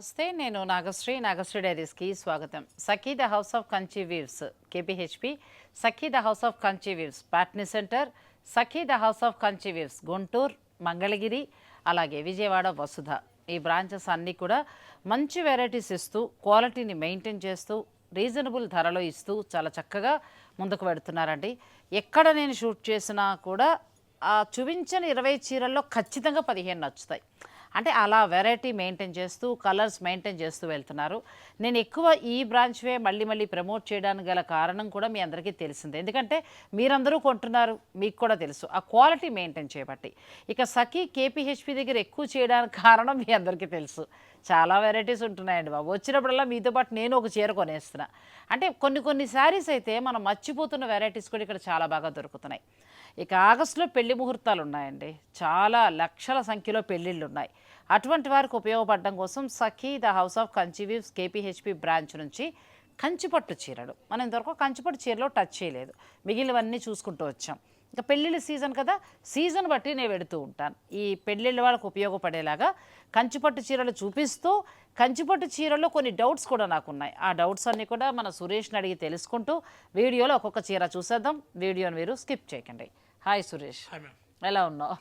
నమస్తే నేను నాగశ్రీ నాగశ్రీ డైరీస్కి స్వాగతం. Sakhi the house of Kanchi weaves KPHB Sakhi the house of Kanchi weaves Patny centre Sakhi the house of Kanchi weaves Guntur Mangalagiri అలాగే విజయవాడ వసుధ. ఈ branches అన్నీ కూడా మంచి వెరైటీస్ ఇస్తూ క్వాలిటీని మెయింటైన్ చేస్తూ రీజనబుల్ ధరలో ఇస్తూ చాలా చక్కగా ముందుకు పెడుతున్నారండి ఎక్కడ నేను షూట్ చేసినా కూడా ఆ చూపించిన ఇరవై చీరల్లో ఖచ్చితంగా పదిహేను నచ్చుతాయి. అంటే అలా వెరైటీ మెయింటైన్ చేస్తూ కలర్స్ మెయింటైన్ చేస్తూ వెళ్తున్నారు. నేను ఎక్కువ ఈ బ్రాంచ్వే మళ్ళీ మళ్ళీ ప్రమోట్ చేయడానికి గల కారణం కూడా మీ అందరికీ తెలిసిందే. ఎందుకంటే మీరందరూ కొంటున్నారు మీకు కూడా తెలుసు. ఆ క్వాలిటీ మెయింటైన్ చేయబట్టి. ఇక సఖీ కేపీహెచ్పి దగ్గర ఎక్కువ చేయడానికి కారణం మీ అందరికీ తెలుసు. చాలా వెరైటీస్ ఉంటున్నాయండి బాబు. వచ్చినప్పుడల్లా మీతో పాటు నేను ఒక చీర కొనేస్తున్నా. అంటే కొన్ని కొన్ని శారీస్ అయితే మనం మర్చిపోతున్న వెరైటీస్ కూడా ఇక్కడ చాలా బాగా దొరుకుతున్నాయి. ఇక ఆగస్టులో పెళ్ళి ముహూర్తాలు ఉన్నాయండి చాలా లక్షల సంఖ్యలో పెళ్ళిళ్ళు ఉన్నాయి అటువంటి వారికి ఉపయోగపడడం కోసం Sakhi the house of Kanchi weaves KPHB branch నుంచి కంచిపట్టు చీరలు. మనం ఇంతవరకు కంచిపట్టు చీరలో టచ్ చేయలేదు. మిగిలినవన్నీ చూసుకుంటూ వచ్చాం. ఇంకా పెళ్ళిళ్ళ సీజన్ కదా. సీజన్ బట్టి నేను పెడుతూ ఉంటాను. ఈ పెళ్ళిళ్ళ వాళ్ళకు ఉపయోగపడేలాగా కంచిపట్టు చీరలు చూపిస్తూ కంచిపట్టు చీరల్లో కొన్ని డౌట్స్ కూడా నాకు ఉన్నాయి ఆ డౌట్స్ అన్నీ కూడా మన సురేష్ని అడిగి తెలుసుకుంటూ వీడియోలో ఒక్కొక్క చీర చూసేద్దాం. వీడియోని మీరు స్కిప్ చేయకండి. హాయ్ సురేష్. ఎలా ఉన్నావు?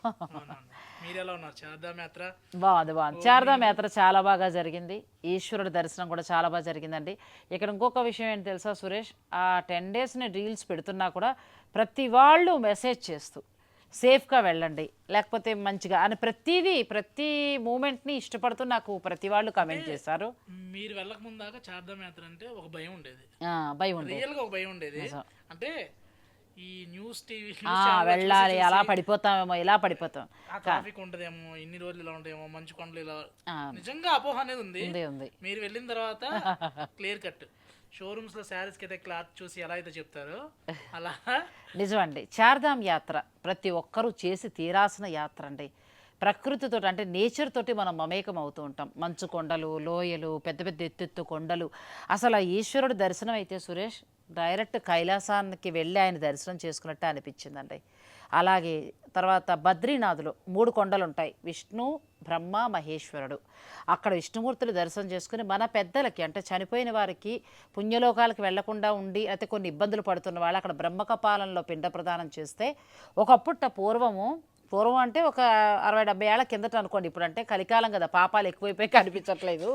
బాగుంది బాగుంది. చారధామ యాత్ర చాలా బాగా జరిగింది. ఈశ్వరుడు దర్శనం కూడా చాలా బాగా జరిగిందండి. ఇక్కడ ఇంకొక విషయం ఏంటి తెలుసా సురేష్? ఆ టెన్ డేస్ని రీల్స్ పెడుతున్నా కూడా ప్రతి వాళ్ళు మెసేజ్ చేస్తూ సేఫ్గా వెళ్ళండి. లేకపోతే మంచిగా అని ప్రతిదీ ప్రతి మూమెంట్ని ఇష్టపడుతూ నాకు ప్రతి వాళ్ళు కమెంట్ చేశారు. మీరు వెళ్ళక ముందాక చార్ధామ్ యాత్ర అంటే ఒక భయం ఉండేది. భయం ఉంది రియల్గా ఒక భయం ఉండేది. అంటే ఈ న్యూస్ టీవీ వెళ్ళాలి అలా పడిపోతామేమో ఇలా పడిపోతాం. ట్రాఫిక్ ఉంటదేమో ఇన్ని రోజులు ఇలా ఉంటాయేమో మంచు కొండలు ఇలా. నిజంగా అపోహ అనేది ఉంది. మీరు వెళ్ళిన తర్వాత క్లియర్ కట్. షోరూమ్స్లో శారీస్ అయితే క్లాత్ చూసి ఎలా అయితే చెప్తారో అలా. నిజమండి. చార్ధామ్ యాత్ర ప్రతి ఒక్కరూ చేసి తీరాల్సిన యాత్ర అండి. ప్రకృతితో అంటే నేచర్ తోటి మనం మమేకం అవుతూ ఉంటాం. మంచు కొండలు లోయలు పెద్ద పెద్ద ఎత్తెత్తు కొండలు. అసలు ఆ ఈశ్వరుడు దర్శనం అయితే సురేష్ డైరెక్ట్ కైలాసానికి వెళ్ళి ఆయన దర్శనం చేసుకున్నట్టే అనిపించిందండి. అలాగే తర్వాత బద్రీనాథులు మూడు కొండలు ఉంటాయి విష్ణు బ్రహ్మ మహేశ్వరుడు. అక్కడ విష్ణుమూర్తులు దర్శనం చేసుకుని మన పెద్దలకి అంటే చనిపోయిన వారికి పుణ్యలోకాలకు వెళ్ళకుండా ఉండి అయితే కొన్ని ఇబ్బందులు పడుతున్న వాళ్ళు అక్కడ బ్రహ్మకపాలంలో పిండ ప్రదానం చేస్తే ఒకప్పుట పూర్వము పూర్వం అంటే ఒక అరవై డెబ్బై ఏళ్ళ కిందట అనుకోండి. ఇప్పుడు అంటే కలికాలం కదా పాపాలు ఎక్కువైపోయి కనిపించట్లేదు.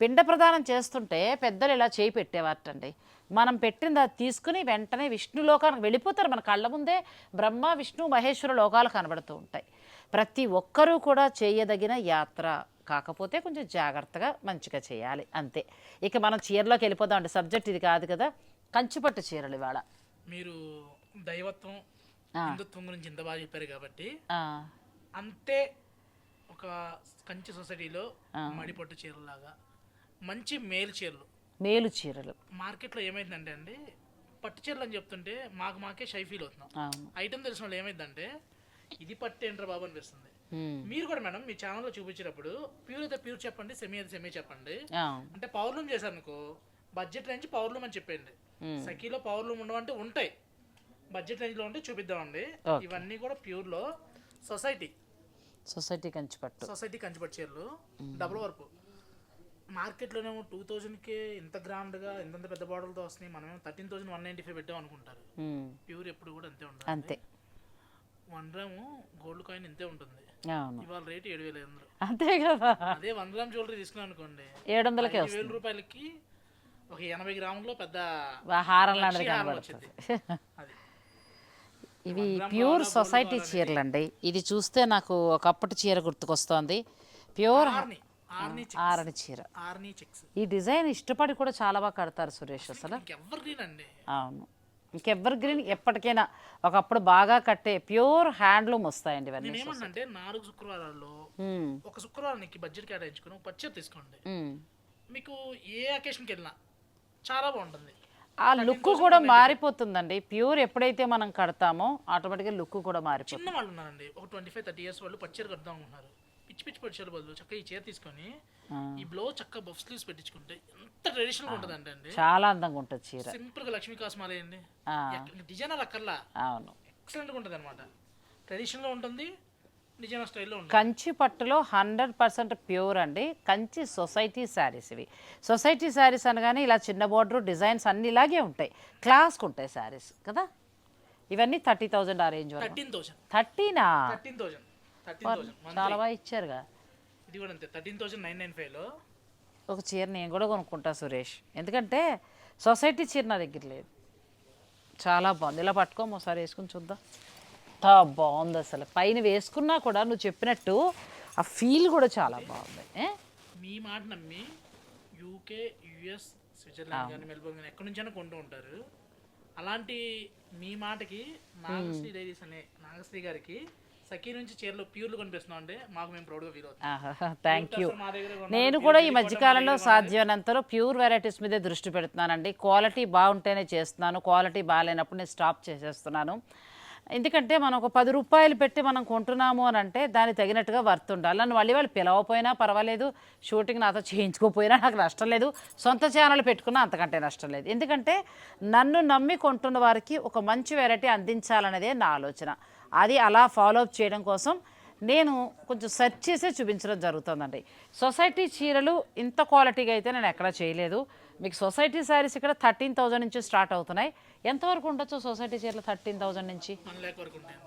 పిండ ప్రదానం చేస్తుంటే పెద్దలు ఇలా చేయి పెట్టేవారటండి. మనం పెట్టింది అది తీసుకుని వెంటనే విష్ణు లోకానికి వెళ్ళిపోతారు. మన కళ్ళ ముందే బ్రహ్మ విష్ణు మహేశ్వర లోకాలు కనబడుతూ ఉంటాయి. ప్రతి ఒక్కరూ కూడా చేయదగిన యాత్ర కాకపోతే కొంచెం జాగ్రత్తగా మంచిగా చేయాలి. అంతే. ఇక మనం చీరలోకి వెళ్ళిపోదామండి సబ్జెక్ట్ ఇది కాదు కదా. కంచిపట్టు చీరలు ఇవాళ. మీరు దైవత్వం హిందుత్వం గురించి ఇంత బాగా చెప్పారు కాబట్టి అంతే ఒక కంచి సొసైటీలో మడిపట్టు చీరలాగా మంచి మేలు చీరలు. మేలు చీరలు. మార్కెట్లో ఏమైందంటే అండి పట్టు చీరలు అని చెప్తుంటే మాకు మాకే షై ఫీల్ అవుతున్నాం. ఐటమ్ తెలిసిన వాళ్ళు ఏమైందంటే ఇది పట్టు ఏంట్రా బాబు అనిపిస్తుంది. మీరు కూడా మేడం మీ ఛానల్లో చూపించేటప్పుడు ప్యూర్ అయితే ప్యూర్ చెప్పండి సెమీ అయితే సెమీ చెప్పండి. అంటే పవర్లూమ్ చేశారు అనుకో బడ్జెట్ రేంజ్ పవర్లూమ్ అని చెప్పండి. సఖీలో పవర్లూమ్ ఉండవంటే ఉంటాయి. బడ్జెట్ రేంజ్లో ఉంటే చూపిద్దామండి. ఇవన్నీ కూడా ప్యూర్లో సొసైటీ. సొసైటీ కంచిపట్టు. సొసైటీ కంచిపట్టు చీరలు డబుల్ వర్క్. మార్కెట్లోనేమో టూ థౌజండ్కి ఇంత గ్రాండ్గా ఇంతంత పెద్ద బాటిల్తో వస్తున్నాయి. మనమేమో thirteen thousand one ninety five పెట్టాం అనుకుంటారు. ప్యూర్ ఎప్పుడు కూడా అంతే ఉంటుంది. అంతే. వన్ గ్రాము గోల్డ్ కాయిన్ ఇంతే ఉంటుంది. ఇవాళ రేట్ ఏడు వేల ఐదు వందలు. అంతే కదా. అదే వన్ గ్రామ్ జ్యువెలరీ తీసుకున్నాం అనుకోండి. ఏడు వందలకే వేల రూపాయలకి ఒక ఎనభై గ్రాముల్లో పెద్ద హారం లాంటిది కనబడుతుంది. అది. ఇవి ప్యూర్ సొసైటీ చీరలు అండి ఇది చూస్తే నాకు ఒకప్పటి చీర గుర్తుకొస్తోంది. ప్యూర్ ఆరని చీర. ఈ డిజైన్ ఇష్టపడి కూడా చాలా బాగా కడతారు సురేష్ అసలు లేనండి అవును. ఇంకెవర్ గ్రీన్ ఎప్పటికైనా ఒకప్పుడు బాగా కట్టే ప్యూర్ హ్యాండ్లూమ్ వస్తాయండి ఇవన్నీ నేనేమన్నంటే నాలుగు శుక్రవారాల్లో ఒక శుక్రవారానికి బడ్జెట్ కేటాయించుకుని ఒక పచ్చడి తీసుకోండి. మీకు ఏ అకేషన్కి వెళ్ళినా చాలా బాగుంటుంది. ఆ లుక్ కూడా మారిపోతుందండి. ప్యూర్ ఎప్పుడైతే మనం కడతామో ఆటోమేటిక్గా లుక్ కూడా మారిపోతుంది. చిన్న వాళ్ళు ఉన్నారండి. ఒక ట్వంటీ ఫైవ్ థర్టీ ఇయర్స్ వాళ్ళు పచ్చడి కడదాం అనుకుంటున్నారు పిచ్చి పిచ్చి పచ్చడి బదులు చక్కగా ఈ చీర తీసుకొని. ఈ బ్లౌజ్ చక్కగా బఫ్ స్లీవ్స్ పెట్టించుకుంటే ఎంత ట్రెడిషనల్ ఉంటుంది అంటే అండి. చాలా అందంగా ఉంటుంది చీర. సింపుల్గా లక్ష్మీ కాస్మాలే అండి. ఆ, డిజైనర్ అక్కర్లా. అవును. ఎక్సలెంట్గా ఉంటుంది అనమాట డిజైనర్ స్టైల్లో ఉంటుంది. కంచి పట్టులో హండ్రెడ్ పర్సెంట్ ప్యూర్ అండి. కంచి సొసైటీ శారీస్ ఇవి. సొసైటీ శారీస్ అనగానే ఇలా చిన్న బోర్డర్ డిజైన్స్ అన్ని ఇలాగే ఉంటాయి. క్లాస్కి ఉంటాయి శారీస్ కదా? ఇవన్నీ థర్టీ థౌజండ్ ఆ రేంజ్ థర్టీన్ థౌసండ్ థర్టీనా థౌసండ్ చాలా బాగా ఇచ్చారుగా. ఇది కూడా అంతే థర్టీన్ థౌసండ్ నైన్ నైన్ ఫైవ్లో ఒక చీర నేను కూడా కొనుక్కుంటా సురేష్. ఎందుకంటే సొసైటీ చీర నా దగ్గర లేదు. చాలా బాగుంది. ఇలా పట్టుకోము ఒకసారి వేసుకుని చూద్దాం. అంతా బాగుంది అసలు. పైన వేసుకున్నా కూడా నువ్వు చెప్పినట్టు ఆ ఫీల్ కూడా చాలా బాగుంది. ఏ? మీ మాట నమ్మి యూకే యుఎస్ స్విట్జర్లాండ్ కానీ మెల్బోర్న్ కానీ ఎక్కడి నుంచైనా కొంటూ ఉంటారు. అలాంటి మీ మాటకి నాగశ్రీ డైరీస్ అనే నాగశ్రీ గారికి సఖీ నుంచి చీరలు ప్యూర్లు కనిపిస్తున్నాం అంటే మాకు మేము ప్రౌడ్గా ఫీల్ అవుతాం థ్యాంక్ యూ నేను కూడా ఈ మధ్యకాలంలో సాధ్యమైనంతలో ప్యూర్ వెరైటీస్ మీదే దృష్టి పెడుతున్నానండి. క్వాలిటీ బాగుంటేనే చేస్తున్నాను. క్వాలిటీ బాగాలేనప్పుడు నేను స్టాప్ చేసేస్తున్నాను. ఎందుకంటే మనం ఒక పది రూపాయలు పెట్టి మనం కొంటున్నాము అని అంటే దానికి తగినట్టుగా వర్త్ ఉండాలి. నన్ను మళ్ళీ వాళ్ళు పిలవపోయినా పర్వాలేదు. షూటింగ్ నాతో చేయించుకోపోయినా నాకు నష్టం లేదు. సొంత ఛానల్ పెట్టుకున్నా అంతకంటే నష్టం లేదు. ఎందుకంటే నన్ను నమ్మి కొంటున్న వారికి ఒక మంచి వెరైటీ అందించాలనేదే నా ఆలోచన. అది అలా ఫాలో అప్ చేయడం కోసం నేను కొంచెం సెర్చ్ చేసే చూపించడం జరుగుతుందండి. సొసైటీ చీరలు ఇంత క్వాలిటీగా అయితే నేను ఎక్కడా చేయలేదు. మీకు సొసైటీ శారీస్ ఇక్కడ థర్టీన్ థౌజండ్ నుంచి స్టార్ట్ అవుతున్నాయి. ఎంతవరకు ఉండొచ్చు సొసైటీ చీరలు థర్టీన్ థౌజండ్ నుంచి?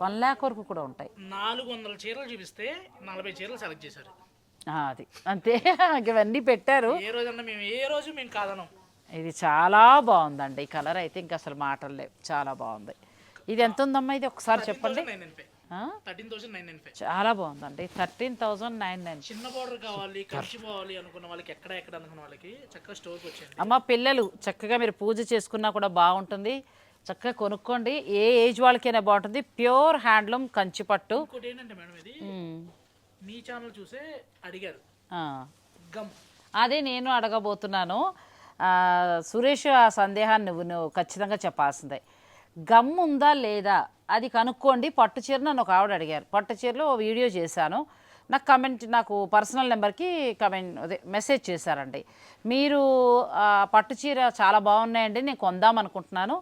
వన్ ల్యాక్ వరకు కూడా ఉంటాయి. నాలుగు వందల చీరలు చూపిస్తే నలభై చీరలు సెలెక్ట్ చేశారు. అది. అంతే. ఇవన్నీ పెట్టారు. ఏ రోజన్నా మేము ఏ రోజు మేము కాదనం. ఇది చాలా బాగుందండి. ఈ కలర్ అయితే ఇంకా అసలు మాటలు లేవు. చాలా బాగుంది. ఇది ఎంత ఉందమ్మా ఇది ఒకసారి చెప్పండి. థౌసండ్ చాలా బాగుందండి. థర్టీన్ థౌజండ్ నైన్ నైన్ చిన్న బార్డర్ కావాలి కంచి పోవాలి అనుకున్న వాళ్ళకి ఎక్కడ ఎక్కడ అనుకున్న వాళ్ళకి చక్కగా స్టోర్కి వచ్చింది అమ్మ పిల్లలు చక్కగా మీరు పూజ చేసుకున్నా కూడా బాగుంటుంది. చక్కగా కొనుక్కోండి. ఏ ఏజ్ వాళ్ళకైనా బాగుంటుంది. ప్యూర్ హ్యాండ్లూమ్ కంచిపట్టు ఇంకోటి ఏంటంటే మేడం ఇది. మీ ఛానల్ చూసే అడిగారు. గమ్. అదే నేను అడగబోతున్నాను. సురేష్ ఆ సందేహాన్ని నువ్వు నువ్వు ఖచ్చితంగా చెప్పాల్సిందే. గమ్ ఉందా లేదా? అది కనుక్కోండి. పట్టు చీర నన్ను ఒక ఆవిడ అడిగారు. పట్టు చీరలో ఓ వీడియో చేశాను. నాకు కమెంట్ నాకు పర్సనల్ నెంబర్కి కమెంట్ అదే మెసేజ్ చేశారండి. మీరు పట్టు చీర చాలా బాగున్నాయండి. నేను కొందాం అనుకుంటున్నాను.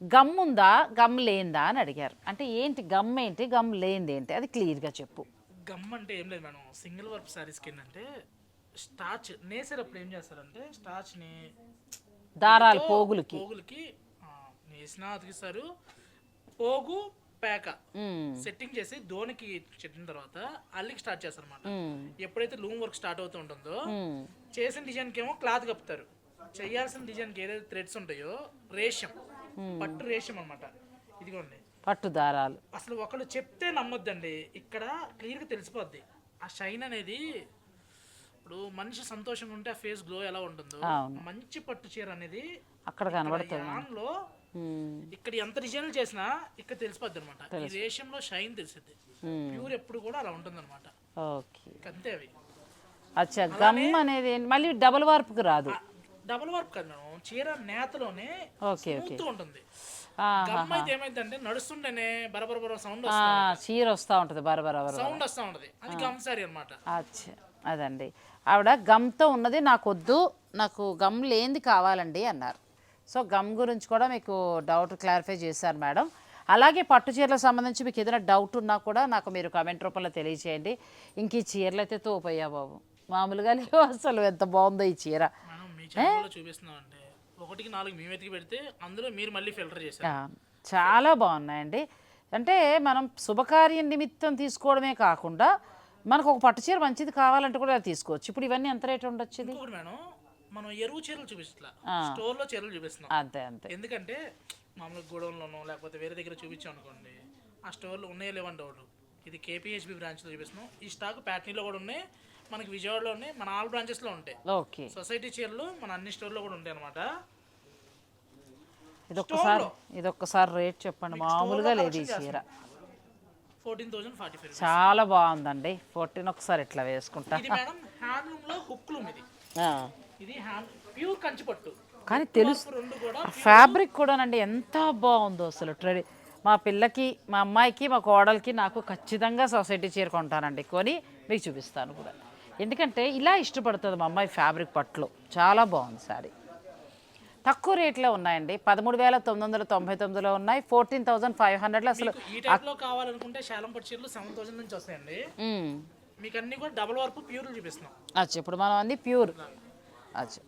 గమ్ ఉందా గమ్ లేందా? అని అడిగారు. అంటే ఏంటి గమ్ ఏంటి? గమ్ లేనిది ఏంటి? అది క్లియర్గా చెప్పు. గమ్ అంటే ఏం లేదు మేడం. సింగిల్ వర్క్ శారీస్కి ఏంటంటే స్టార్చ్ నేసేటప్పుడు ఏం చేస్తారంటే స్టార్చ్ని దారాలు పోగులకి. పోగులకి ఆ, నేసిన అతికిస్తారు పోగు పేక. సెట్టింగ్ చేసి దోనికి చెట్టిన తర్వాత అల్లికి స్టార్ట్ చేస్తారు అనమాట. ఎప్పుడైతే లూమ్ వర్క్ స్టార్ట్ అవుతూ ఉంటుందో. చేసిన డిజైన్కి ఏమో క్లాత్ కప్పుతారు. చేయాల్సిన డిజైన్కి ఏదైతే థ్రెడ్స్ ఉంటాయో రేషం. పట్టు రేషం అనమాట ఇదిగోండి. పట్టు దారాలు. అసలు ఒకళ్ళు చెప్తే నమ్మొద్దండి. ఇక్కడ క్లియర్గా తెలిసిపోద్ది. ఆ షైన్ అనేది ఇప్పుడు మనిషి సంతోషంగా ఉంటే ఆ ఫేస్ గ్లో ఎలా ఉంటుందో. మంచి పట్టు చీర అనేది అక్కడ కనబడుతుంది. మ్మ్. ఇక్కడ ఎంత డిజైన్లు చేసినా ఇక్కడ తెలిసిపోద్ది అనమాట ఈ రేషంలో షైన్ తెలిసిద్ది. ప్యూర్ ఎప్పుడు కూడా అలా ఉంటుంది అనమాట ఓకే అంతే అవి. అచ్చా గమ్ అనేది? మళ్ళీ డబుల్ వార్పుకి రాదు. డబుల్ వర్క్ కాదు మేడం. చీర నేతలోనే స్మూత్ ఉంటుంది. గమ్ అయితే ఏమైందంటే నడుస్తుంటేనే బరబర బర సౌండ్ చీర వస్తూ ఉంటుంది బరబర బర సౌండ్ వస్తూ ఉంటది. అది గమ్ సారీ అనమాట అచ్చా అదండి. ఆవిడ గమ్తో ఉన్నది నాకు వద్దు నాకు గమ్ లేనిది కావాలండి అన్నారు. సో గమ్ గురించి కూడా మీకు డౌట్ క్లారిఫై చేశారు మేడం. అలాగే పట్టు చీరలకు సంబంధించి మీకు ఏదైనా డౌట్ ఉన్నా కూడా నాకు మీరు కామెంట్ రూపంలో తెలియచేయండి. ఇంక ఈ చీరలు అయితే తోపయ్యా బాబు. మామూలుగా లేవు అసలు ఎంత బాగుందో ఈ చీర. చూపిస్తున్నాం అంటే ఒకటికి నాలుగు మేము ఎతికి పెడితే అందులో మీరు మళ్ళీ ఫిల్టర్ చేశారు. చాలా బాగున్నాయండి. అంటే మనం శుభకార్యం నిమిత్తం తీసుకోవడమే కాకుండా మనకు ఒక పట్టు చీర మంచిది కావాలంటే కూడా తీసుకోవచ్చు. ఇప్పుడు ఇవన్నీ ఎంత రేట్ ఉండొచ్చు మేడం మనం ఎరువు చీరలు చూపించట్లా స్టోర్లో చీరలు చూపిస్తున్నాం. అంతే అంతే. ఎందుకంటే మామూలుగా గోడౌన్లోనో లేకపోతే వేరే దగ్గర చూపించాం అనుకోండి ఆ స్టోర్లో ఉన్నాయో లేవని డౌట్ ఇది కేపీహెచ్బి బ్రాంచ్లో చూపిస్తున్నాం. ఈ స్టాక్ ప్యాట్నీలో కూడా ఉన్నాయి. మనకి విజయవాడలో ఉన్నాయి. మన ఆల్ బ్రాంచెస్లో ఉంటాయి. ఓకే. సొసైటీ చీరలు మన అన్ని స్టోర్లో కూడా ఉంటాయి అనమాట ఇది ఒక్కసారి ఇది ఒక్కసారి రేట్ చెప్పండి. మామూలుగా లేదు ఈ చీర. ఫోర్టీన్ థౌజండ్ ఫార్టీ ఫైవ్ చాలా బాగుందండి. ఫోర్టీన్ ఒకసారి ఇట్లా వేసుకుంటా. మేడం హ్యాండ్లూమ్లో హుక్లూమ్ ఇది. ఇది హ్యాండ్ ప్యూర్ కంచిపట్టు. కానీ తెలుసు. ఫ్యాబ్రిక్ కూడానండి ఎంత బాగుందో అసలు. ట్రెడి మా పిల్లకి మా అమ్మాయికి మా కోడలికి నాకు ఖచ్చితంగా సొసైటీ చీర కొంటానండి. కొని మీకు చూపిస్తాను కూడా. ఎందుకంటే ఇలా ఇష్టపడుతుంది మా అమ్మాయి ఫ్యాబ్రిక్ పట్లు చాలా బాగుంది సారీ తక్కువ రేట్లో ఉన్నాయండి. పదమూడు వేల తొమ్మిది వందల తొంభై తొమ్మిదిలో ఉన్నాయి. ఫోర్టీన్ థౌజండ్ ఫైవ్ హండ్రెడ్లో అసలు కావాలనుకుంటే శాలం పట్టు చీరలు సెవెన్ థౌసండ్ నుంచి వస్తాయండి. మీకు అన్ని కూడా డబుల్ వర్క్ ప్యూర్లు చూపిస్తున్నాం. అచ్చా ఇప్పుడు మనం అన్ని ప్యూర్.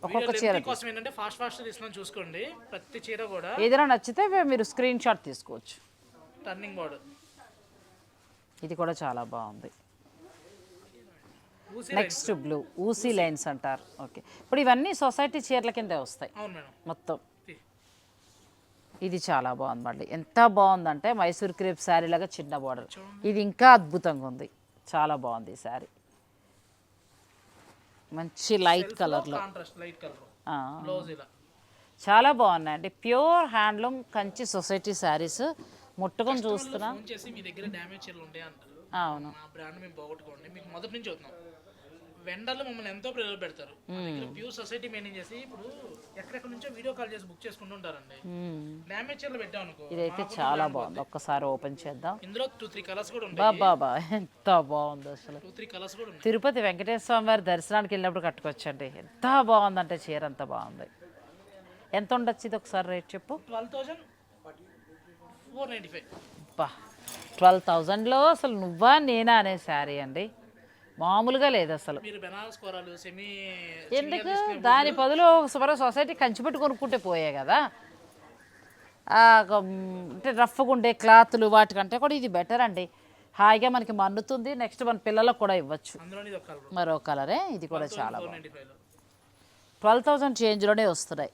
ఒక్కొక్క చీర కోసం ఏంటంటే ఫాస్ట్ ఫాస్ట్ తీస్తున్నాం చూసుకోండి. ప్రతి చీర కూడా ఏదైనా నచ్చితే మీరు స్క్రీన్ షాట్ తీసుకోవచ్చు. టర్నింగ్ బోర్డు ఇది కూడా చాలా బాగుంది. నెక్స్ట్ బ్లూ ఊసీ. లైన్స్ అంటారు. ఓకే ఇప్పుడు ఇవన్నీ సొసైటీ చీరల కిందే వస్తాయి. మొత్తం. ఇది చాలా బాగుంది మళ్ళీ. ఎంత బాగుందంటే మైసూర్ క్రేప్ శారీ లాగా చిన్న బార్డర్ ఇది ఇంకా అద్భుతంగా ఉంది. చాలా బాగుంది ఈ శారీ. మంచి లైట్ కలర్లో లైట్ కలర్ బ్లౌజ్ ఇలా. చాలా బాగున్నాయండి pure handloom Kanchi society saris ముట్టుకొని చూస్తున్నా. మీ దగ్గర డ్యామేజ్ చీరలు ఉంటాయి అంటారు? అవును. బ్రాండ్ మేము పోగొట్టుకోండి. మీకు మొదటి నుంచి వెండర్లు మమ్మల్ని ఎంతో ప్రేరణ పెడతారు. ప్యూర్ సొసైటీ మెయింటైన్ చేసి ఇప్పుడు ఎక్కడెక్కడ నుంచో వీడియో కాల్ చేసి బుక్ చేసుకుంటూ ఉంటారండి. మ్మ్. డ్యామేజ్ చీరలు పెట్టాం అనుకో ఇదైతే చాలా బాగుంది. ఒక్కసారి ఓపెన్ చేద్దాం. ఇందులో టూ త్రీ కలర్స్ కూడా ఉంటాయి. బాబా ఎంత బాగుంది అసలు. టూ త్రీ కలర్స్ కూడా తిరుపతి వెంకటేశ్వర స్వామి వారి దర్శనానికి వెళ్ళినప్పుడు కట్టుకోవచ్చండి ఎంత బాగుందంటే చీర అంత బాగుంది. ఎంత ఉండొచ్చు ఇది ఒకసారి రేట్ చెప్పు? Twelve thousand four ninety five బా ట్వెల్వ్ థౌజండ్లో అసలు నువ్వా నేనా అనే శారీ అండి. మామూలుగా లేదు అసలు. ఎందుకు? దాని బదులు సుమారు సొసైటీ కంచిపెట్టు కొనుక్కుంటే పోయే కదా. అంటే రఫ్గా ఉండే క్లాతులు వాటికంటే కూడా ఇది బెటర్ అండి. హాయిగా మనకి మన్నుతుంది. నెక్స్ట్ మన పిల్లలకు కూడా ఇవ్వచ్చు. మరో కలరే. ఇది కూడా చాలా బాగుంది. ట్వెల్వ్ థౌజండ్ చేంజ్లోనే వస్తున్నాయి.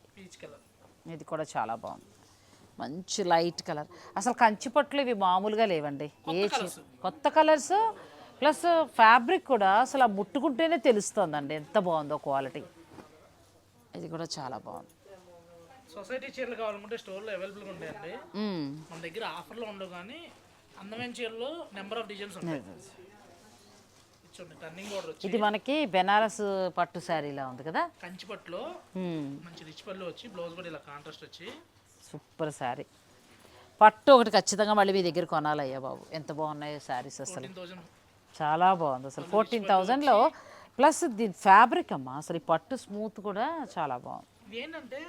ఇది కూడా చాలా బాగుంది. మంచి లైట్ కలర్. అసలు కంచి పట్లు ఇవి మామూలుగా లేవండి. ఏ కొత్త కలర్స్ ప్లస్ ఫ్యాబ్రిక్ కూడా అసలు ఆ ముట్టుకుంటేనే తెలుస్తుందండి. ఎంత బాగుందో క్వాలిటీ. ఇది కూడా చాలా బాగుంది. సొసైటీ చీరలు కావాలనుకుంటే స్టోర్లో అవైలబుల్గా ఉంటాయండి. మన దగ్గర ఆఫర్లో ఉండవు కానీ అందమైన చీరలో నెంబర్ ఆఫ్ డిజైన్స్ ఉంటాయి. ఇది మనకి బెనారస్ పట్టు శారీలా ఉంది కదా? కంచి పట్టులో. మంచి రిచ్ పళ్ళు వచ్చి బ్లౌజ్ కూడా ఇలా కాంట్రాస్ట్ వచ్చి. సూపర్ శారీ. పట్టు ఒకటి ఖచ్చితంగా మళ్ళీ మీ దగ్గర కొనాలయ్యా బాబు. ఎంత బాగున్నాయో శారీస్ అసలు. చాలా బాగుంది. అసలు ఫోర్టీన్ థౌజండ్లో ప్లస్ దీని ఫ్యాబ్రిక్ అమ్మా. అసలు ఈ పట్టు స్మూత్ కూడా చాలా బాగుంది. ఏంటంటే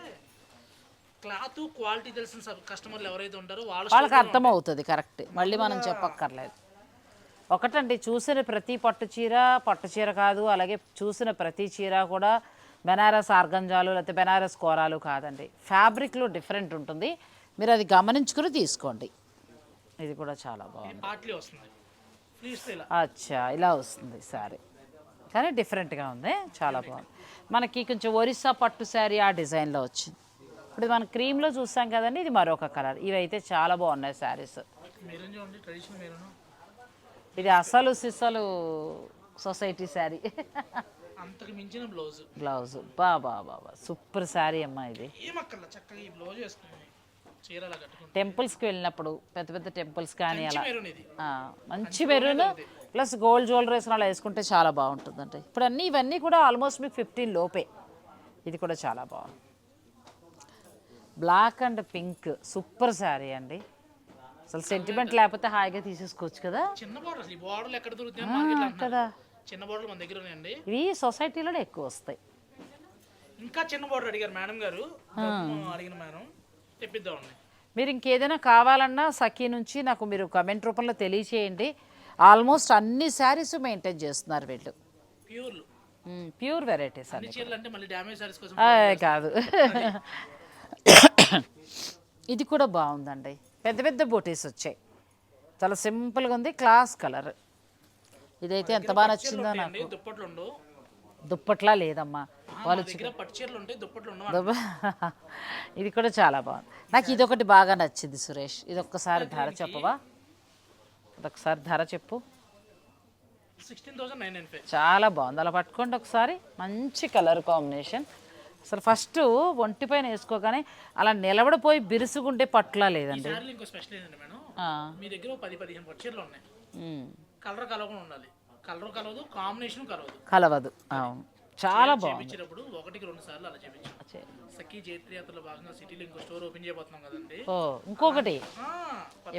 క్లాత్ క్వాలిటీ తెలిసిన కస్టమర్లు ఎవరైతే ఉంటారో వాళ్ళ వాళ్ళకి అర్థమవుతుంది కరెక్ట్. మళ్ళీ మనం చెప్పక్కర్లేదు. ఒకటండి చూసిన ప్రతి పట్టు చీర పట్టు చీర కాదు అలాగే చూసిన ప్రతి చీర కూడా బెనారస్ ఆర్గంజాలు లేకపోతే బెనారస్ కూరాలు కాదండి. ఫ్యాబ్రిక్లో డిఫరెంట్ ఉంటుంది. మీరు అది గమనించుకుని తీసుకోండి. ఇది కూడా చాలా బాగుంది పార్ట్లీ వస్తుంది ఫ్లీస్ ఇలా అచ్చా ఇలా వస్తుంది శారీ కానీ డిఫరెంట్గా ఉంది చాలా బాగుంది. మనకి కొంచెం ఒరిస్సా పట్టు శారీ ఆ డిజైన్లో వచ్చింది. ఇప్పుడు మనం క్రీమ్లో చూసాం కదండి ఇది మరొక కలర్. ఇవైతే చాలా బాగున్నాయి శారీస్. ఇది అసలు సిసలు సొసైటీ శారీ. అంతకు మించిన బ్లౌజ్. బ్లౌజ్. బాబా బాబా సూపర్ శారీ అమ్మా ఇది. చక్కగా ఈ బ్లౌజ్ వేసుకుని చీర అలా కట్టుకుంటే టెంపుల్స్కి వెళ్ళినప్పుడు పెద్ద పెద్ద టెంపుల్స్ కానీ అలా. మంచి మెరూన్. ప్లస్ గోల్డ్ జ్యువెలరీస్ అలా వేసుకుంటే చాలా బాగుంటుందండి. ఇప్పుడు అన్నీ ఇవన్నీ కూడా ఆల్మోస్ట్ మీకు ఫిఫ్టీన్ లోపే. ఇది కూడా చాలా బాగుంది. Black and pink. Super sari అండి. అసలు సెంటిమెంట్ లేకపోతే హాయిగా తీసేసుకోవచ్చు కదా? చిన్న బోర్డర్లు ఎక్కడ దొరుకుతాయి కదా చిన్న బోర్డర్లు మన దగ్గర ఉన్నాయండి ఇవి సొసైటీలోనే ఎక్కువ వస్తాయి. ఇంకా చిన్న బోర్డర్ అడిగారు మేడం గారు. అడిగిన మేడం. తెప్పిద్దామండి మీరు ఇంకేదైనా కావాలన్నా సఖీ నుంచి నాకు మీరు కమెంట్ రూపంలో తెలియచేయండి. ఆల్మోస్ట్ అన్ని శారీస్ మెయింటైన్ చేస్తున్నారు వీళ్ళు. ప్యూర్లు ప్యూర్ వెరైటీస్ అన్ని కోసం అవి కాదు. ఇది కూడా బాగుందండి. పెద్ద పెద్ద బూటీస్ వచ్చాయి. చాలా సింపుల్గా ఉంది క్లాస్ కలర్ ఇదైతే ఎంత బాగా నచ్చిందో నాకు. దుప్పట్లా లేదమ్మా. దుప్ప- ఇది కూడా చాలా బాగుంది. నాకు ఇది ఒకటి బాగా నచ్చింది సురేష్. ఇది ఒక్కసారి ధర చెప్పవా? ఇదొకసారి ధర చెప్పు. చాలా బాగుంది. అలా పట్టుకోండి ఒకసారి. మంచి కలర్ కాంబినేషన్. అసలు ఫస్ట్ ఒంటి పైన వేసుకోగానే అలా నిలబడిపోయి బిరుసుగుంటే పట్లా లేదండి. మీ దగ్గర పది పదిహేను ఉన్నాయి. కలర్ కలవకుండా ఉండాలి. కలర్ కలవదు కాంబినేషన్ కలవదు. కలవదు. అవును. చాలా బాగుంది. ఒకటికి రెండు సార్లు అలా సఖీ జైత్రి యాత్రలో భాగంగా సిటీలో ఇంకో స్టోర్ ఓపెన్ చేయబోతున్నాం కదండి. ఓ ఇంకొకటి.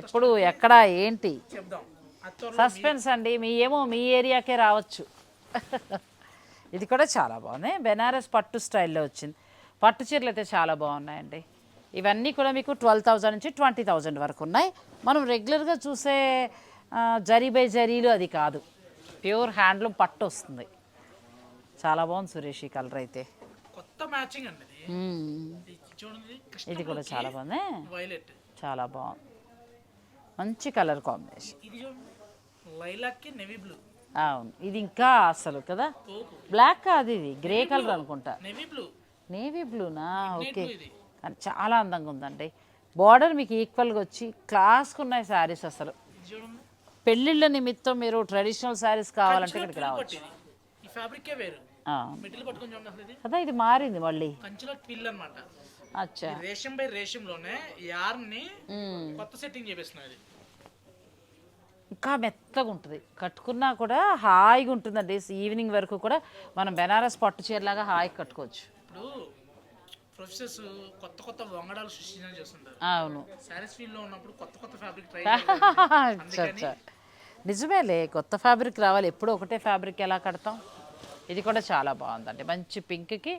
ఎప్పుడు ఎక్కడ ఏంటి? చెప్దాం. సస్పెన్స్ అండి మీ ఏమో మీ ఏరియాకే రావచ్చు. ఇది కూడా చాలా బాగుంది. బెనారస్ పట్టు స్టైల్లో వచ్చింది. పట్టు చీరలు అయితే చాలా బాగున్నాయండి. ఇవన్నీ కూడా మీకు ట్వెల్వ్ థౌజండ్ నుంచి ట్వంటీ థౌజండ్ వరకు ఉన్నాయి. మనం రెగ్యులర్గా చూసే జరీ బై జరీలు అది కాదు. ప్యూర్ హ్యాండ్లూమ్ పట్టు వస్తుంది. చాలా బాగుంది సురేష్ ఈ కలర్ అయితే. కొత్త మ్యాచింగ్ అండి ఇది. చూడండి కూడా చాలా బాగుంది. వైలెట్ చాలా బాగుంది. మంచి కలర్ కాంబినేషన్. ఇది నెవీ బ్లూ అవును ఇది ఇంకా అసలు కదా? బ్లాక్ కాదు ఇది గ్రే కలర్ అనుకుంటా. నెవీ బ్లూ నేవీ బ్లూనా ఓకే. చాలా అందంగా ఉందండి. బార్డర్ మీకు ఈక్వల్గా వచ్చి క్లాస్కి ఉన్నాయి శారీస్ అసలు. పెళ్ళిళ్ళ నిమిత్తం మీరు ట్రెడిషనల్ శారీస్ కావాలంటే ఇక్కడికి రావచ్చు. అసలు ఇది. కదా ఇది మారింది మళ్ళీ. కంచిలో అచ్చా. ఈ రేషం బై రేషం లోనే యార్న్. కొత్త సెట్టింగ్ చేపిస్తున్నది ఇంకా మెత్తగా ఉంటుంది. కట్టుకున్నా కూడా హాయిగా ఉంటుందండి. ఈవినింగ్ వరకు కూడా మనం బెనారస్ పట్టు చీరలాగా హాయిగా కట్టుకోవచ్చు. ఇప్పుడు ప్రొఫెసర్స్ కొత్త కొత్త వంగడాలు సృష్టించడం చేస్తుంటారు. అవును. శారీస్ ఫీల్డ్లో ఉన్నప్పుడు కొత్త కొత్త ఫ్యాబ్రిక్ ట్రై. నిజమేలే కొత్త ఫ్యాబ్రిక్ రావాలి. ఎప్పుడు ఒకటే ఫ్యాబ్రిక్ ఎలా కడతాం? ఇది కూడా చాలా బాగుందండి. మంచి పింక్కి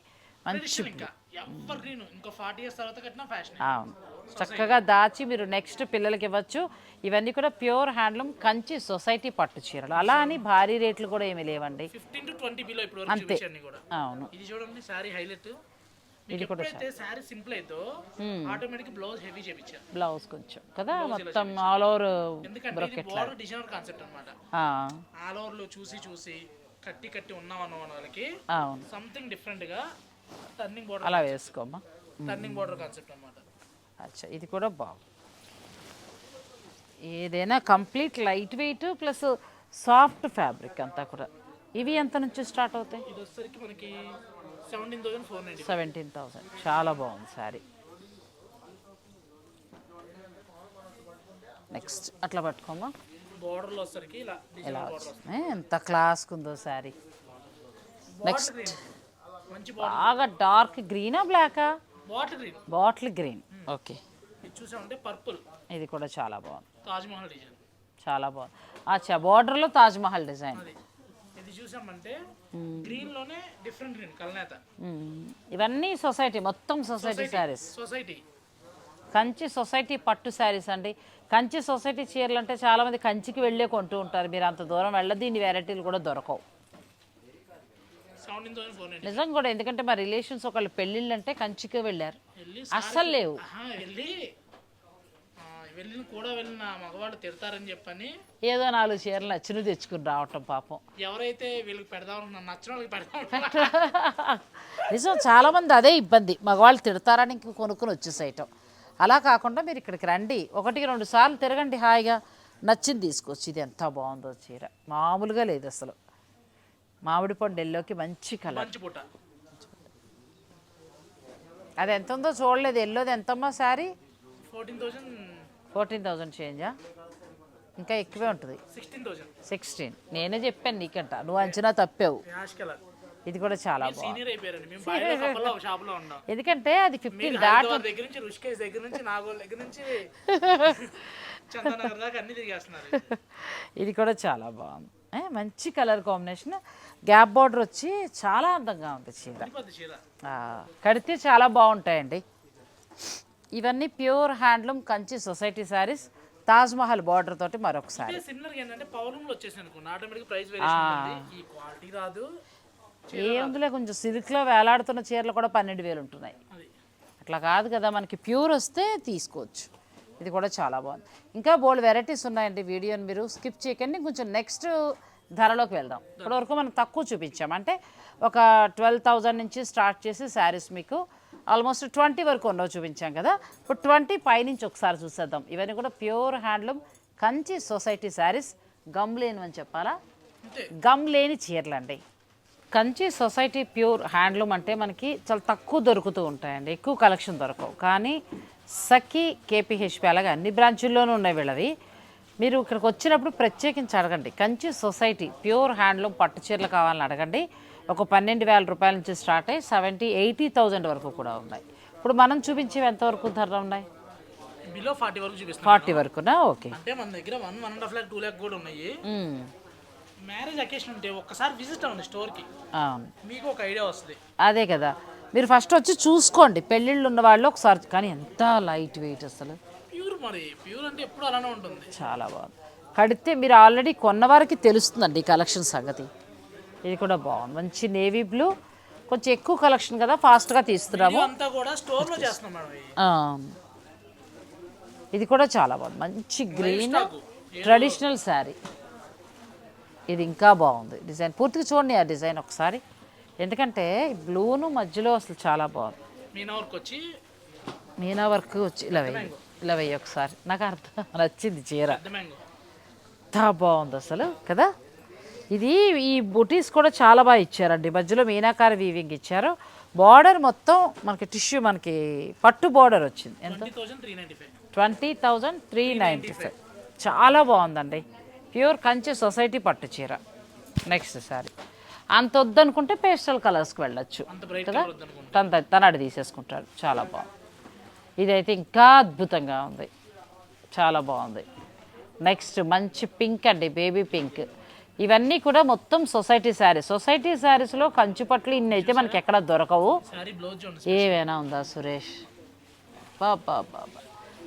మంచి ఇంకా. ఎవర్ గ్రీన్ ఇంకో ఫార్టీ ఇయర్స్ తర్వాత కట్టిన ఫ్యాషన్ అవును. చక్కగా దాచి మీరు నెక్స్ట్ పిల్లలకి ఇవ్వచ్చు. ఇవన్నీ కూడా ప్యూర్ హ్యాండ్లూమ్ కంచి సొసైటీ పట్టు చీరలు. అలా అని భారీ రేట్లు కూడా ఏమీ లేవండి. కూడా. అవును. ఇది చూడండి శారీ హైలైట్ ఇది కూడా శారీ. సింపుల్ అయితో ఆటోమేటిక్ బ్లౌజ్ హెవీ చేపించారు బ్లౌజ్ కొంచెం. కదా? మొత్తం ఆల్ ఓవర్ ఎందుకంటే డిజైనర్ కాన్సెప్ట్ అన్నమాట. ఆల్ ఓవర్లో చూసి చూసి కట్టి కట్టి ఉన్నాం అన్న వాళ్ళకి. అవును. సంథింగ్ డిఫరెంట్గా టర్నింగ్ బోర్డర్ అలా వేసుకోమ్మా. టర్నింగ్ బోర్డర్ కాన్సెప్ట్ అన్నమాట. అచ్చా ఇది కూడా బాగుంది. ఏదైనా complete light weight plus soft fabric అంతా కూడా. ఇవి ఎంత నుంచి స్టార్ట్ అవుతాయి? ఇది వచ్చేసరికి మనకి seventeen thousand four ninety seventeen thousand చాలా బాగుంది శారీ నెక్స్ట్ అట్లా పట్టుకోమా ఇలా వచ్చింది ఎంత క్లాస్కి ఉందో గ్రీన్ మంచి బాగా డార్క్ గ్రీనా బ్లాకా? Bottle green. Bottle green. Okay. ఇది చూసామంటే పర్పుల్. ఇది కూడా చాలా బాగుంది. తాజ్ మహల్ డిజైన్. చాలా బాగుంది. అచ్చా బార్డర్లో తాజ్ మహల్ డిజైన్. ఇది చూసామంటే గ్రీన్లోనే డిఫరెంట్ గ్రీన్ కలనేత. ఇవన్నీ సొసైటీ మొత్తం society. Saris. Society. Kanchi society పట్టు శారీస్ అండి. కంచి సొసైటీ చీరలు అంటే చాలామంది కంచికి వెళ్ళే కొంటూ ఉంటారు. మీరు అంత దూరం వెళ్ళదు దీని వెరైటీలు కూడా దొరకవు. నిజం కూడా ఎందుకంటే మా రిలేషన్స్ ఒకళ్ళు పెళ్ళిళ్ళు అంటే కంచికి వెళ్ళారు. వెళ్ళి అస్సలు లేవు. ఆహా, వెళ్ళి. ఆ, వెళ్ళిన కూడా వెళ్ళిన మగవాళ్ళు తిడతారని చెప్పని ఏదో నాలుగు చీరలు నచ్చినవి తెచ్చుకుని రావటం పాపం. ఎవరైతే వీళ్ళకి పెడదాం అనుకున్నా నచ్చిన వాళ్ళకి పెడదాం అనుకున్నా నిజం చాలామంది అదే ఇబ్బంది. మగవాళ్ళు తిడతారని ఇంక కొనుక్కుని వచ్చేసేయటం. అలా కాకుండా మీరు ఇక్కడికి రండి. ఒకటికి రెండు సార్లు తిరగండి హాయిగా. నచ్చింది తీసుకొచ్చి. ఇది ఎంత బాగుందో చీర. మామూలుగా లేదు అసలు. మామిడి పండు ఎల్లోకి మంచి కలర్. అది ఎంత ఉందో చూడలేదు. ఎల్లోది ఎంతమ్మా శారీ? Fourteen thousand చేంజా? ఇంకా ఎక్కువే ఉంటుంది. సిక్స్టీన్ నేనే చెప్పాను నీకంట. నువ్వు అంచనా తప్పావు. ఇది కూడా చాలా బాగుంది. సీనియర్ అయిపోయారండి. మేము బయట కప్పల్లో ఒక షాప్లో ఉన్నాం. ఎందుకంటే అది ఫిఫ్టీన్ దాటి దగ్గర నుంచి రుషికేష్ దగ్గర నుంచి నాగోల్ దగ్గర నుంచి చందానగర్ దాకా అన్ని తిరిగేస్తున్నారు. ఇది కూడా చాలా బాగుంది. మంచి కలర్ కాంబినేషన్. గ్యాప్ బార్డర్ వచ్చి చాలా అందంగా ఉంది చీర. కడితే చాలా బాగుంటాయండి. ఇవన్నీ pure handloom Kanchi society saris. Taj Mahal border తోటి మరొకసారి. సిమిలర్ ఏంటంటే వచ్చేసి ఆటోమేటిక్ ప్రైస్ వేరియేషన్ ఉంటుంది. ఈ క్వాలిటీ రాదు. ఏముందిలే కొంచెం సిల్క్లో వేలాడుతున్న చీరలు కూడా పన్నెండు వేలు ఉంటున్నాయి. అట్లా కాదు కదా మనకి ప్యూర్ వస్తే తీసుకోవచ్చు. ఇది కూడా చాలా బాగుంది. ఇంకా బోల్డ్ వెరైటీస్ ఉన్నాయండి వీడియోని మీరు స్కిప్ చేయకండి. కొంచెం నెక్స్ట్ ధరలోకి వెళ్దాం. ఇప్పటివరకు మనం తక్కువ చూపించాం. అంటే ఒక ట్వెల్వ్ థౌజండ్ నుంచి స్టార్ట్ చేసి శారీస్ మీకు ఆల్మోస్ట్ ట్వంటీ వరకు ఉన్నవి చూపించాం కదా. ఇప్పుడు ట్వంటీ పైనుంచి ఒకసారి చూసేద్దాం. ఇవన్నీ కూడా pure handloom Kanchi society saris. Gum లేనివని చెప్పాలా? గమ్ లేని చీరలండి. కంచి సొసైటీ ప్యూర్ హ్యాండ్లూమ్ అంటే మనకి చాలా తక్కువ దొరుకుతూ ఉంటాయండి. ఎక్కువ కలెక్షన్ దొరకవు. కానీ సఖీ కేపీహెచ్పి అలాగే అన్ని బ్రాంచుల్లోనూ ఉన్నాయి వీళ్ళవి. మీరు ఇక్కడికి వచ్చినప్పుడు ప్రత్యేకించి అడగండి. కంచి సొసైటీ ప్యూర్ హ్యాండ్లూమ్ పట్టు చీరలు కావాలని అడగండి. ఒక పన్నెండు వేల రూపాయల నుంచి స్టార్ట్ అయ్యి సెవెంటీ ఎయిటీ థౌజండ్ వరకు కూడా ఉన్నాయి. ఇప్పుడు మనం చూపించేవి ఎంతవరకు ధర ఉన్నాయి? బిలో ఫార్టీ వరకు చూపిస్తాం ఫార్టీ వరకునా? ఓకే. అంటే మన దగ్గర one one and half lakh two lakh కూడా ఉన్నాయి. మ్యారేజ్ అకేషన్ ఉంటే ఒక్కసారి విజిట్ అవ్వండి స్టోర్కి అవును మీకు ఒక ఐడియా వస్తుంది. అదే కదా. మీరు ఫస్ట్ వచ్చి చూసుకోండి. పెళ్ళిళ్ళు ఉన్న వాళ్ళు ఒకసారి కానీ ఎంత లైట్ వెయిట్ అసలు. ప్యూర్ మరి. ప్యూర్ అంటే ఎప్పుడు అలానే ఉంటుంది. చాలా బాగుంది. కడితే మీరు ఆల్రెడీ కొన్న వారికి తెలుస్తుందండి ఈ కలెక్షన్ సంగతి. ఇది కూడా బాగుంది. మంచి నేవీ బ్లూ. కొంచెం ఎక్కువ కలెక్షన్ కదా ఫాస్ట్గా తీస్తున్నాము. అంతా కూడా స్టోర్లో చేస్తున్నాం మేడం. ఇది. కూడా చాలా బాగుంది. మంచి గ్రీన్. ట్రెడిషనల్ శారీ. ఇది ఇంకా బాగుంది. డిజైన్ పూర్తిగా చూడండి ఆ డిజైన్ ఒకసారి. ఎందుకంటే బ్లూను మధ్యలో అసలు చాలా బాగుంది. మీనా వర్క్ వచ్చి మీనా వర్క్ వచ్చి ఇలా వెయ్యి ఇలా వెయ్యి ఒకసారి. నాకు అర్థం నచ్చింది చీర. ఎంత బాగుంది అసలు కదా? ఇది ఈ బుటీస్ కూడా చాలా బాగా ఇచ్చారండి. మధ్యలో మీనాకారి వీవింగ్ ఇచ్చారు. బార్డర్ మొత్తం మనకి టిష్యూ మనకి పట్టు బార్డర్ వచ్చింది. ఎంత? Twenty thousand three ninety five. చాలా బాగుందండి. ప్యూర్ కంచి సొసైటీ పట్టు చీర. నెక్స్ట్ సారీ అంత వద్దనుకుంటే పేస్టల్ కలర్స్కి వెళ్ళొచ్చు. కదా? తన తన అడి తీసేసుకుంటాడు. చాలా బాగుంది. ఇదైతే ఇంకా అద్భుతంగా ఉంది. చాలా బాగుంది. నెక్స్ట్ మంచి పింక్ అండి బేబీ పింక్ ఇవన్నీ కూడా మొత్తం సొసైటీ శారీస్ సొసైటీ శారీస్లో కంచి పట్లు ఇన్ని అయితే మనకి ఎక్కడ దొరకవు. శారీ ఏమైనా ఉందా సురేష్? బాబా బాబా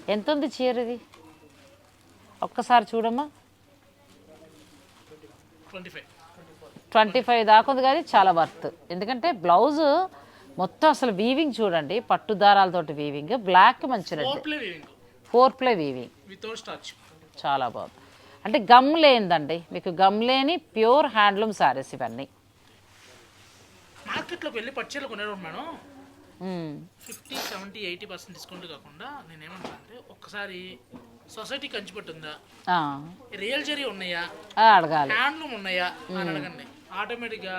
ఎంత ఉంది చీర ఇది ఒక్కసారి చూడమ్మా. ట్వంటీ ఫైవ్ దాకా ఉంది కానీ చాలా వర్త్. ఎందుకంటే బ్లౌజ్ మొత్తం అసలు వీవింగ్ చూడండి పట్టు దారాలతోటి వీవింగ్ బ్లాక్ మంచి రెడ్ ఫోర్ ప్లే వీవింగ్ చాలా బాగుంది. అంటే గమ్ లేనిదండి మీకు గమ్ లేని ప్యూర్ హ్యాండ్లూమ్ శారీస్ ఇవన్నీ. మార్కెట్లోకి వెళ్ళి పచ్చళ్ళు కొనేవాడు madam. Fifty seventy eighty percent discount కాకుండా నేను ఏమంటా అంటే ఒక్కసారి సొసైటీ కంచిపట్టు ఉందా రియల్ జరీ ఉన్నాయా? అడగాలి. హ్యాండ్లూమ్ ఉన్నాయా? అని అడగండి. ఆటోమేటిక్గా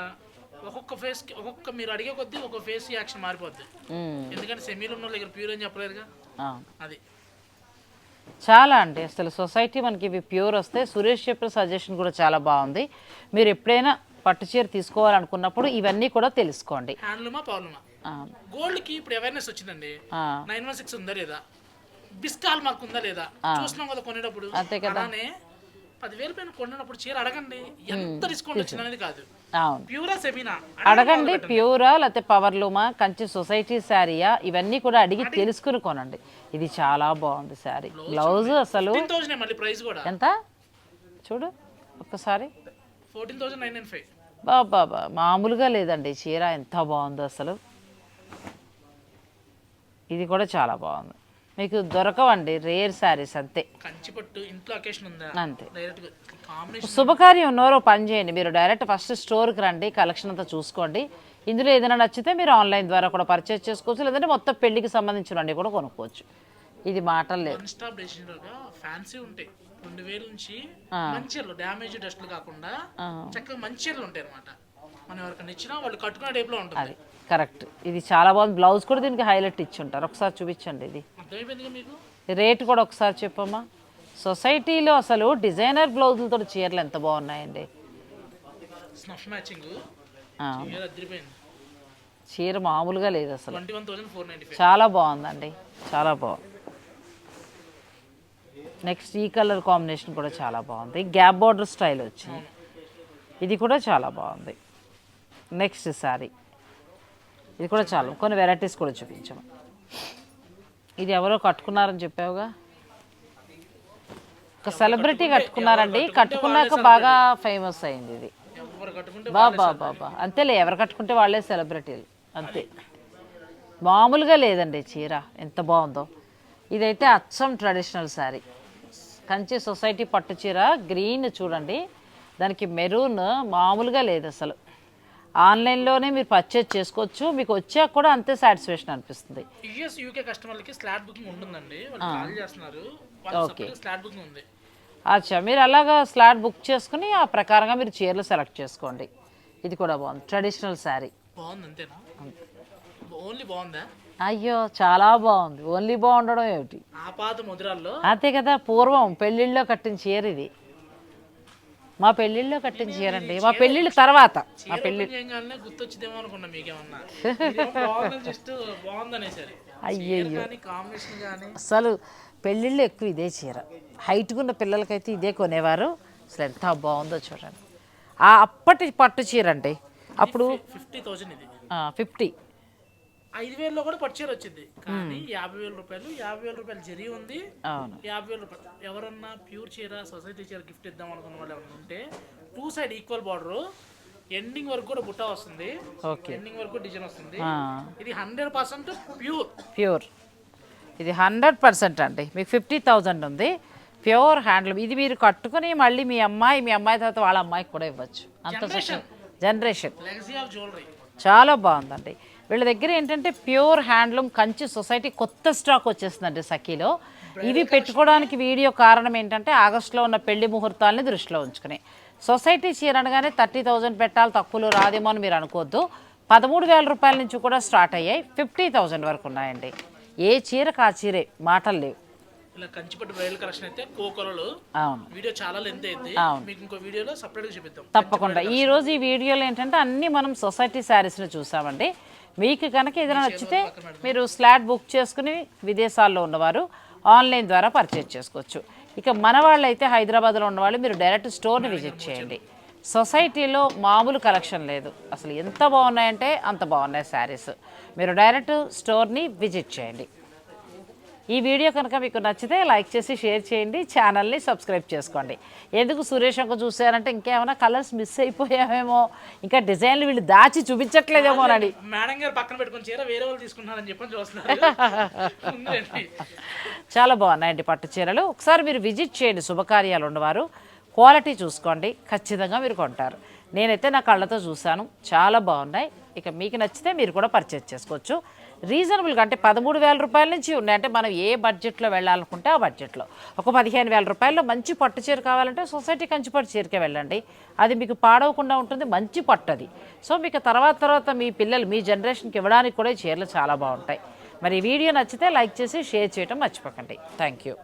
ఒక్కొక్క ఫేస్కి ఒక్కొక్క మీరు అడిగే కొద్దీ ఒక ఫేస్ యాక్షన్ మారిపోద్ది. ఎందుకంటే సెమీలు ఉన్న దగ్గర ప్యూర్ అని చెప్పలేదుగా. అది. చాలా అండి అసలు సొసైటీ మనకి ఇవి ప్యూర్ వస్తాయి సురేష్ చెప్పిన సజెషన్ కూడా చాలా బాగుంది. మీరు ఎప్పుడైనా పట్టు చీర తీసుకోవాలనుకున్నప్పుడు ఇవన్నీ కూడా తెలుసుకోండి. హ్యాండ్లూమా పవర్లూమా ఆ, గోల్డ్కి ఇప్పుడు అవేర్నెస్ వచ్చిందండి. నైన్ వన్ సిక్స్ ఉందా లేదా? బిస్కాల్ మార్క్ ఉందా లేదా? చూస్తున్నాం కదా కొనేటప్పుడు. అంతే కదా. అలానే పదివేల పైన కొనేటప్పుడు చీర అడగండి. ఎంత డిస్కౌంట్ వచ్చింది అనేది కాదు. ప్యూరా సెమీనా అడగండి ప్యూరా లేకపోతే పవర్లూమా కంచి సొసైటీ శారీయా ఇవన్నీ కూడా అడిగి తెలుసుకుని కొనండి. ఇది చాలా బాగుంది శారీ బ్లౌజ్ అసలు మళ్ళీ ప్రైస్ కూడా. ఎంత? చూడు ఒక్కసారి. Fourteen thousand nine nine five బాబా మామూలుగా లేదండి. చీర ఎంత బాగుందో అసలు. ఇది కూడా చాలా బాగుంది. మీకు దొరకవండి రేర్ శారీస్ అంతే. కంచిపట్టు ఇంట్లో అకేషన్ ఉందా? అంతే. శుభకార్యం ఉన్నవారు ఓ పని చేయండి. మీరు డైరెక్ట్ ఫస్ట్ స్టోర్కి రండి కలెక్షన్ అంతా చూసుకోండి. ఇందులో ఏదైనా నచ్చితే మీరు ఆన్లైన్ ద్వారా కూడా పర్చేస్ చేసుకోవచ్చు. లేదంటే మొత్తం పెళ్ళికి సంబంధించినవన్నీ కూడా కొనుక్కోవచ్చు. ఇది మాటలు లేదు. ఫ్యాన్సీ ఉంటాయి. రెండు వేల నుంచి మంచి చీరలు డ్యామేజ్ డస్ట్లు కాకుండా చక్కగా మంచి చీరలు ఉంటాయి అనమాట మనం ఎవరికైనా ఇచ్చినా వాళ్ళు కట్టుకునే టైప్లో ఉంటుంది. కరెక్ట్. ఇది చాలా బాగుంది. బ్లౌజ్ కూడా దీనికి హైలైట్ ఇచ్చి ఉంటారు ఒకసారి చూపించండి ఇది. రేట్ కూడా ఒకసారి చెప్పమ్మా. సొసైటీలో అసలు డిజైనర్ బ్లౌజులతో చీరలు ఎంత బాగున్నాయండి? చీర మామూలుగా లేదు అసలు. చాలా బాగుందండి. చాలా బాగుంది నెక్స్ట్ ఈ కలర్ కాంబినేషన్ కూడా చాలా బాగుంది. గ్యాప్ బార్డర్ స్టైల్ వచ్చింది ఇది కూడా చాలా బాగుంది. నెక్స్ట్ సారీ ఇది కూడా చాలా. కొన్ని వెరైటీస్ కూడా చూపించాము. ఇది ఎవరో కట్టుకున్నారని చెప్పావుగా? ఒక సెలబ్రిటీ కట్టుకున్నారండి. కట్టుకున్నాక బాగా ఫేమస్ అయింది ఇది. బాబా బాబా అంతేలే ఎవరు కట్టుకుంటే వాళ్ళే సెలబ్రిటీలు అంతే. మామూలుగా లేదండి చీర. ఎంత బాగుందో. ఇదైతే అచ్చం ట్రెడిషనల్ శారీ కంచి సొసైటీ పట్టు చీర గ్రీన్ చూడండి. దానికి మెరూన్ మామూలుగా లేదు అసలు. ఆన్లైన్లోనే మీరు పర్చేజ్ చేసుకోవచ్చు. మీకు వచ్చాక కూడా అంతే సాటిస్ఫాక్షన్ అనిపిస్తుంది. యుఎస్ యూకే కస్టమర్లకి స్లాట్ బుకింగ్ ఉంటుందండి. వాళ్ళు కాల్ చేస్తున్నారు. వాళ్ళకి స్లాట్ బుకింగ్ ఉంది. అచ్చా మీరు అలాగా స్లాట్ బుక్ చేసుకుని ఆ ప్రకారంగా మీరు చీరలు సెలెక్ట్ చేసుకోండి. ఇది కూడా బాగుంది. ట్రెడిషనల్ శారీ బాగుంది అంతేనా? ఓన్లీ బాగుందా? అయ్యో చాలా బాగుంది. ఓన్లీ బాగుండడం ఏమిటి? ఆ పాత ముద్రాల్లో అంతే కదా పూర్వం పెళ్ళిళ్ళలో కట్టిన చీర ఇది. మా పెళ్ళిళ్ళలో కట్టిన చీర అండి మా పెళ్ళిళ్ళ తర్వాత. మా పెళ్ళి గుర్తొచ్చిందేమో అనుకున్నా మీకేమన్నా. అయ్యయ్యో. అసలు పెళ్ళిళ్ళు ఎక్కువ ఇదే చీర. హైట్గా ఉన్న పిల్లలకైతే ఇదే కొనేవారు. అసలు ఎంత బాగుందో చూడండి. ఆ అప్పటి పట్టు చీర అండి. అప్పుడు ఫిఫ్టీ థౌజండ్ ఫిఫ్టీ. ఐదు వేలలో కూడా పట్టు చీర వచ్చింది. కానీ యాభై వేల రూపాయలు యాభై వేల రూపాయలు జరి ఉంది. అవును. యాభై వేల రూపాయలు. ఎవరన్నా ప్యూర్ చీర సొసైటీ చీర గిఫ్ట్ ఇద్దాం అనుకున్న వాళ్ళు ఎవరైనా ఉంటే two side equal border. Ending వరకు కూడా బుట్ట వస్తుంది. ఓకే. ఎండింగ్ వరకు డిజైన్ వస్తుంది. ఇది హండ్రెడ్ పర్సెంట్ ప్యూర్. ప్యూర్. ఇది హండ్రెడ్ పర్సెంట్ అండి. మీకు ఫిఫ్టీ థౌజండ్ ఉంది. Pure handloom. ఇది మీరు కట్టుకుని మళ్ళీ మీ అమ్మాయి మీ అమ్మాయి తర్వాత వాళ్ళ అమ్మాయికి కూడా ఇవ్వచ్చు. అంత జనరేషన్. చాలా బాగుందండి. వీళ్ళ దగ్గర ఏంటంటే ప్యూర్ హ్యాండ్లూమ్ కంచి సొసైటీ కొత్త స్టాక్ వచ్చేస్తుందండి సఖీలో. ఇవి పెట్టుకోవడానికి వీడియో కారణం ఏంటంటే ఆగస్టులో ఉన్న పెళ్ళి ముహూర్తాలని దృష్టిలో ఉంచుకుని. సొసైటీ చీర అనగానే థర్టీ థౌజండ్ పెట్టాలి తక్కువలో రాదేమో అని మీరు అనుకోవద్దు. పదమూడు వేల రూపాయల నుంచి కూడా స్టార్ట్ అయ్యాయి ఫిఫ్టీ థౌజండ్ వరకు ఉన్నాయండి. ఏ చీరకు ఆ చీరే? మాటలు లేవు. ఇలా కంచిపట్టు బ్రైడల్ కలెక్షన్ అయితే కోకొలలు అవును. వీడియో చాలా లెంత్ అయింది. అవును. మీకు ఇంకో వీడియోలో సపరేట్గా చూపిద్దాం. తప్పకుండా. ఈ రోజు ఈ వీడియోలో ఏంటంటే అన్ని మనం సొసైటీ శారీస్ని చూసామండి. మీకు కనుక ఏదైనా నచ్చితే మీరు స్లాట్ బుక్ చేసుకుని విదేశాల్లో ఉన్నవారు ఆన్లైన్ ద్వారా పర్చేజ్ చేసుకోవచ్చు. ఇక మన వాళ్ళు అయితే హైదరాబాద్లో ఉన్నవాళ్ళు మీరు డైరెక్ట్ స్టోర్ని విజిట్ చేయండి. సొసైటీలో మామూలు కలెక్షన్ లేదు. అసలు ఎంత బాగున్నాయంటే అంత బాగున్నాయి శారీస్. మీరు డైరెక్ట్ స్టోర్ని విజిట్ చేయండి. ఈ వీడియో కనుక మీకు నచ్చితే లైక్ చేసి షేర్ చేయండి ఛానల్ని సబ్స్క్రైబ్ చేసుకోండి. ఎందుకు సురేష్ అంక చూసారంటే ఇంకేమైనా కలర్స్ మిస్ అయిపోయామేమో ఇంకా డిజైన్లు వీళ్ళు దాచి చూపించట్లేదేమో అని. మేడం గారు పక్కన పెట్టుకుని చీర వేరే వాళ్ళు తీసుకున్నారని చెప్పని చూస్తున్నారు. చాలా బాగున్నాయండి పట్టు చీరలు. ఒకసారి మీరు విజిట్ చేయండి శుభకార్యాలు ఉన్నవారు. క్వాలిటీ చూసుకోండి ఖచ్చితంగా మీరు కొంటారు. నేనైతే నా కళ్ళతో చూశాను చాలా బాగున్నాయి. ఇక మీకు నచ్చితే మీరు కూడా పర్చేజ్ చేసుకోవచ్చు. రీజనబుల్గా అంటే పదమూడు వేల రూపాయల నుంచి ఉన్నాయి. అంటే మనం ఏ బడ్జెట్లో వెళ్ళాలనుకుంటే ఆ బడ్జెట్లో. ఒక పదిహేను వేల రూపాయల్లో మంచి పట్టు చీర కావాలంటే సొసైటీ కంచి పట్టు చీరకే వెళ్ళండి. అది మీకు పాడవకుండా ఉంటుంది మంచి పట్టు అది. సో మీకు తర్వాత తర్వాత మీ పిల్లలు మీ జనరేషన్కి ఇవ్వడానికి కూడా చీరలు చాలా బాగుంటాయి. మరి వీడియో నచ్చితే లైక్ చేసి షేర్ చేయడం మర్చిపోకండి. Thank you.